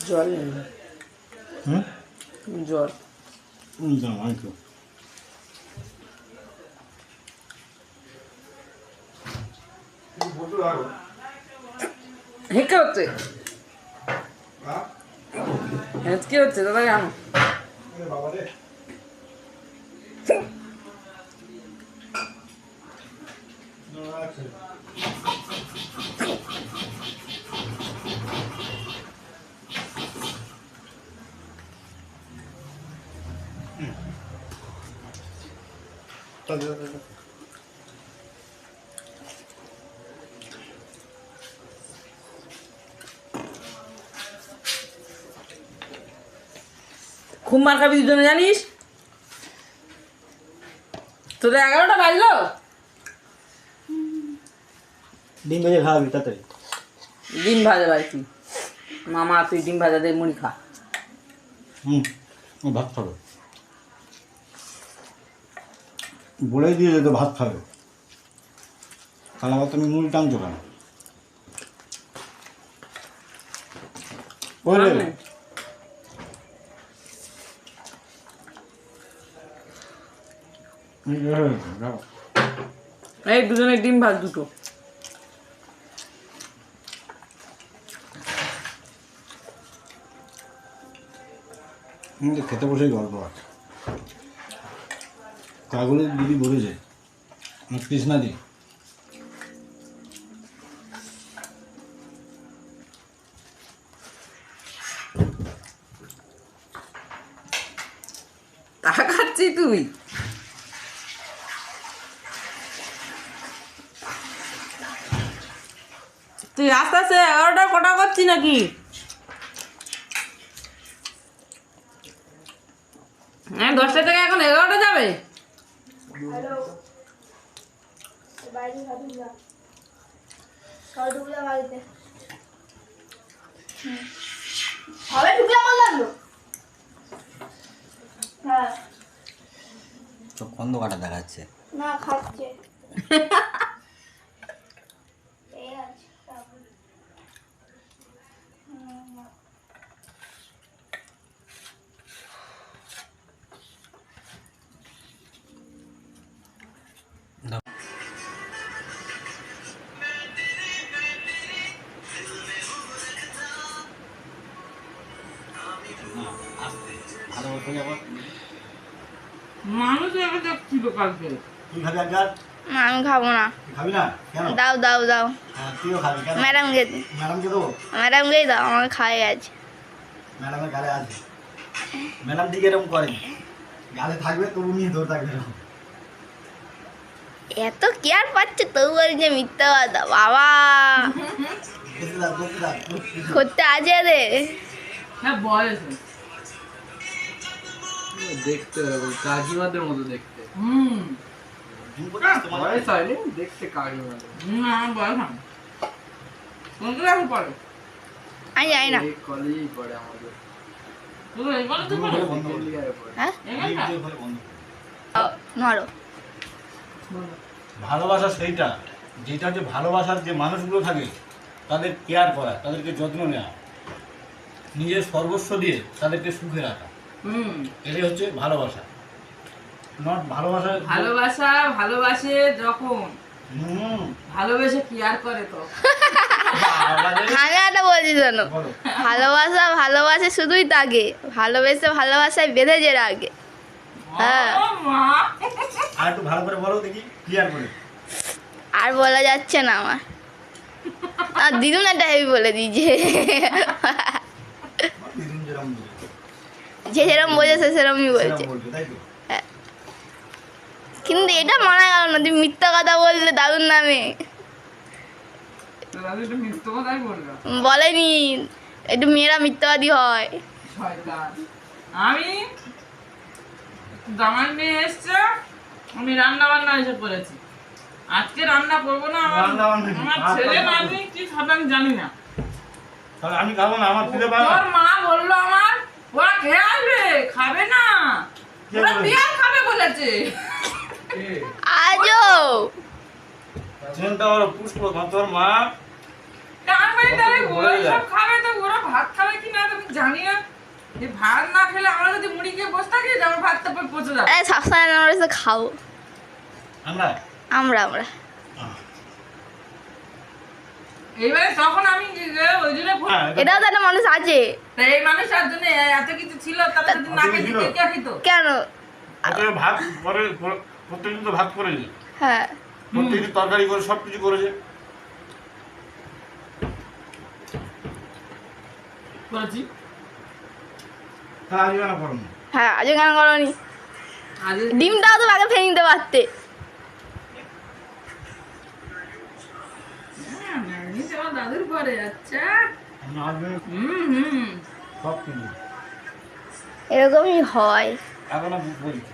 জল হুম? জল। দাম আমি তো হেঁকে হচ্ছে? হেঁচকে হচ্ছে দাদা জানো খুব মার খাবি দুজনে জানিস? তোদের এগারোটা বাজলো? ডিম ভেজে খাওয়াবি তাড়াতাড়ি। ডিম ভাজা ভাই তুই। মামা তুই ডিম ভাজা দিয়ে মুড়ি খা। হুম ভাত খাবে। বলেই দিয়ে যেত ভাত খাবে তাহলে আবার তুমি মুড়ি টানছো কেন ওই রে আমি? হুম, এই রে, যাও। এই দুজনে ডিম ভাজ দুটো খেতে বসেই গল্প আছে কাগুলো দিদি বলেছে আমার কৃষ্ণা তুই? তুই আস্তে আস্তে এগারোটা কটা করছি নাকি? হ্যাঁ দশটা থেকে এখন এগারোটা যাবে? হ্যালো বাড়ি খাবি না সবাই ঢুকলাম বাড়িতে। সবাই বললাম তো হ্যাঁ সব কন্দ কাটা দেখাচ্ছে না, খাচ্ছে মানুষ এবার দেখছিল কালকে তুই খাবি একবার না। আমি খাব না খাবি না কেন দাও দাও দাও। হ্যাঁ তুইও খাবি কেন ম্যাডামকে ম্যাডামকে দেবো ম্যাডামকেই দাও আমাকে খাই আছে। ম্যাডামের গালে আছে ম্যাডাম ঠিক এরকম করেন গালে থাকবে তবু নিয়ে ধরে থাকবে এরকম। এত কেয়ার পাচ্ছে তবু বলি যে মিথ্যা কথা। বাবা। করতে আছে রে হ্যাঁ বয়স দেখতে ওরকম কাকিমাদের মতো দেখতে। হুম? বয়স হয়নি কাকিমাদের বয়স কোন ক্লাসে পড়ে? আমি জানি না। কলেজেই পড়ে আমাদের। ভালোবাসা সেইটা যেটা যে ভালোবাসার যে মানুষগুলো থাকে তাদের কেয়ার করা তাদেরকে যত্ন নেওয়া নিজের সর্বস্ব দিয়ে তাদেরকে সুখে রাখা। হুম। এটাই হচ্ছে ভালোবাসা। নট ভালোবাসা। ভালোবাসা ভালোবাসে যখন। হুম। ভালোবেসে কেয়ার করে তো? আমি একটা বলছি শোনো। ভালোবাসা ভালোবাসে শুধুই তাকে। ভালোবেসে ভালোবাসায় বেঁধে যে রাখে। হ্যাঁ। আর একটু ভালো করে বলো দেখি ক্লিয়ার করে? আর বলা যাচ্ছে না আমার। আর দিদুন একটা হেভি বলে দিয়েছে। দিদিন যেরকম যে যেরকম বোঝে সে সেরকমই বলছে। তাই কিন্তু এটা মানা গেল না তুমি মিথ্যা কথা বললে দাদুর নামে। বলেনি একটু মেয়েরা মিথ্যাবাদী হয়। আমি জামাই নিয়ে এসছে আমি রান্না বান্না এসে করেছি আজকে রান্না করব না আমার ছেলে রান্না কি খাবে আমি জানি না। আমি খাব না আমার তোর মা বলল আমার ওরা খেয়ে আসবে খাবে না। ওরা বলেছে? বিয়ার খাবে বলেছে। আজও। চিন্তা করো পুষ্প তোর মা। তাহলে ওরা সব খাবে তো ওরা ভাত খাবে কি না তো আমি জানি না। যে ভাত না খেলে আমরা যদি মুড়ি খেয়ে বসে থাকি আমার পচে যাবে। এই সবসময় আমরা? আমরা আমরা। এইবারে তখন আমি ওই জন্য ফোন- হ্যাঁ, এটা- এটাও তো একটা মানুষ আছে। এই জন্য এত কিছু ছিল তাহলে যদি না এত কে খেত কেন? অতএব ভাত করে করে- প্রত্যেকদিন তো ভাত হ্যাঁ। প্রত্যেকদিন তরকারি করে সব কিছু করেছে। করেছি। তাহলে আজকে কেন হ্যাঁ করনি? আজ ডিমটাও তো আগে ফেলে নিতে পারতে। আমার দাদুর পরে আচ্ছা। হুম হুম। সব কিছু এরকমই হয়। এখন বলছি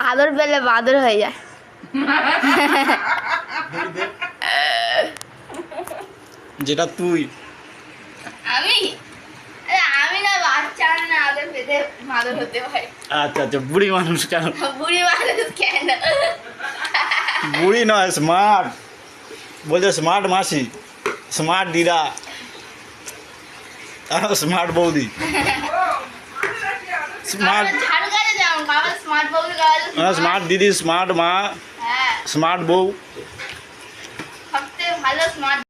আদর পেলে বাদর হয়ে যায়। যেটা তুই। আমি? আমি না বাচ্চা না আদর পেতে মাদর হতে হয়। আচ্ছা আচ্ছা বুড়ি মানুষ কেন? বুড়ি মানুষ কেন? বুড়ি নয় স্মার্ট বলছে স্মার্ট মাসি স্মার্ট দিদা। স্মার্ট বৌদি। স্মার্ট বাবা স্মার্ট দিদি স্মার্ট মা হ্যাঁ। স্মার্ট বউ। সবথেকে ভালো স্মার্ট